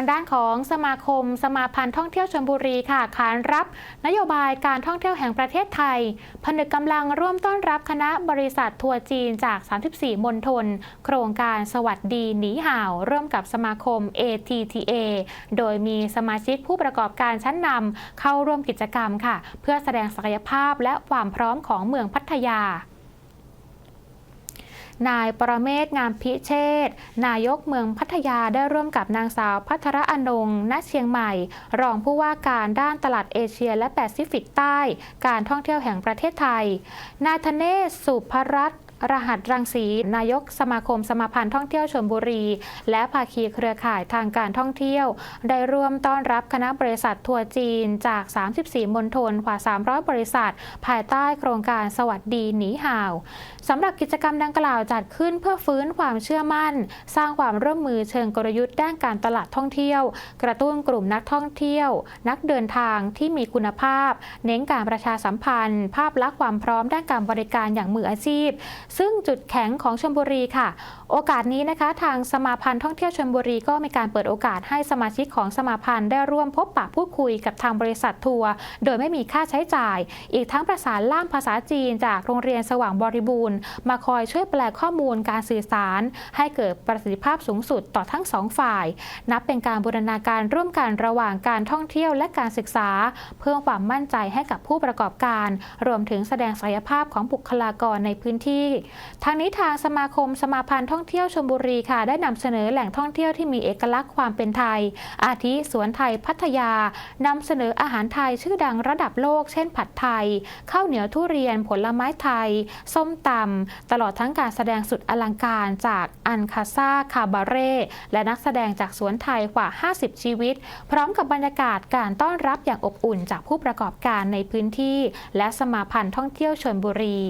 างด้านของสมาคม สมาพันธ์ท่องเที่ยวชลบุรีค่ะขานรับ นโยบายการท่องเที่ยวแห่งประเทศไทย ผนึกกำลังร่วมต้อนรับคณะบริษัททัวร์จีนจาก 34 มณฑลโครงการสวัสดีหนีห่าว ร่วมกับสมาคม ATTA โดยมีสมาชิกผู้ประกอบการชั้นนำเข้าร่วมกิจกรรมค่ะ เพื่อแสดงศักยภาพและความพร้อมของเมืองพัทยา นายปรเมศงามพิเชษนายกเมืองพัทยาได้ร่วมกับนางสาวพัทรอนงณเชียงใหม่ รองผู้ว่าการด้านตลาดเอเชียและแปซิฟิกใต้ การท่องเที่ยวแห่งประเทศไทย นายธเนศสุภรัตน์ รหัสรังสีนายกสมาคมสมาพันธ์ท่องเที่ยวชลบุรี และภาคีเครือข่ายทางการท่องเที่ยว ได้ร่วมต้อนรับคณะบริษัททัวร์จีนจาก 34 มณฑลกว่า 300 บริษัท ภายใต้โครงการสวัสดีหนีห่าวสำหรับกิจกรรมดังกล่าวจัดขึ้นเพื่อฟื้นความเชื่อมั่น สร้างความร่วมมือเชิงกลยุทธ์ด้านการตลาดท่องเที่ยว กระตุ้นกลุ่มนักท่องเที่ยว นักเดินทางที่มีคุณภาพ เน้นการประชาสัมพันธ์ ภาพลักษณ์ความพร้อมด้านการบริการอย่างมืออาชีพซึ่งจุดแข็งของชลบุรีค่ะ โอกาสนี้นะคะ ทางสมาพันธ์ท่องเที่ยวชลบุรีก็มีการเปิดโอกาสให้สมาชิกของสมาพันธ์ได้ร่วมพบปะพูดคุยกับทางบริษัททัวร์โดยไม่มีค่าใช้จ่าย อีกทั้งประสานล่ามภาษาจีนจากโรงเรียนสว่างบริบูรณ์ มาคอยช่วยแปลข้อมูลการสื่อสาร ให้เกิดประสิทธิภาพสูงสุดต่อทั้งสองฝ่าย นับเป็นการบูรณาการร่วมกันระหว่างการท่องเที่ยวและการศึกษา เพิ่มความมั่นใจให้กับผู้ประกอบการ รวมถึงแสดงศักยภาพของบุคลากรในพื้นที่ทางนี้ทางสมาคมสมาพันธ์ท่องเที่ยวชลบุรีค่ะ ได้นำเสนอแหล่งท่องเที่ยวที่มีเอกลักษณ์ความเป็นไทย อาทิสวนไทยพัทยานำเสนออาหารไทยชื่อดังระดับโลก เช่นผัดไทย ข้าวเหนียวทุเรียนผลไม้ไทย ส้มตำตลอดทั้งการแสดงสุดอลังการจากอันคาซาคาบาเร่และนักแสดงจากสวนไทยกว่า 50 ชีวิต พร้อมกับบรรยากาศการต้อนรับอย่างอบอุ่นจากผู้ประกอบการในพื้นที่ และสมาพันธ์ท่องเที่ยวชลบุรี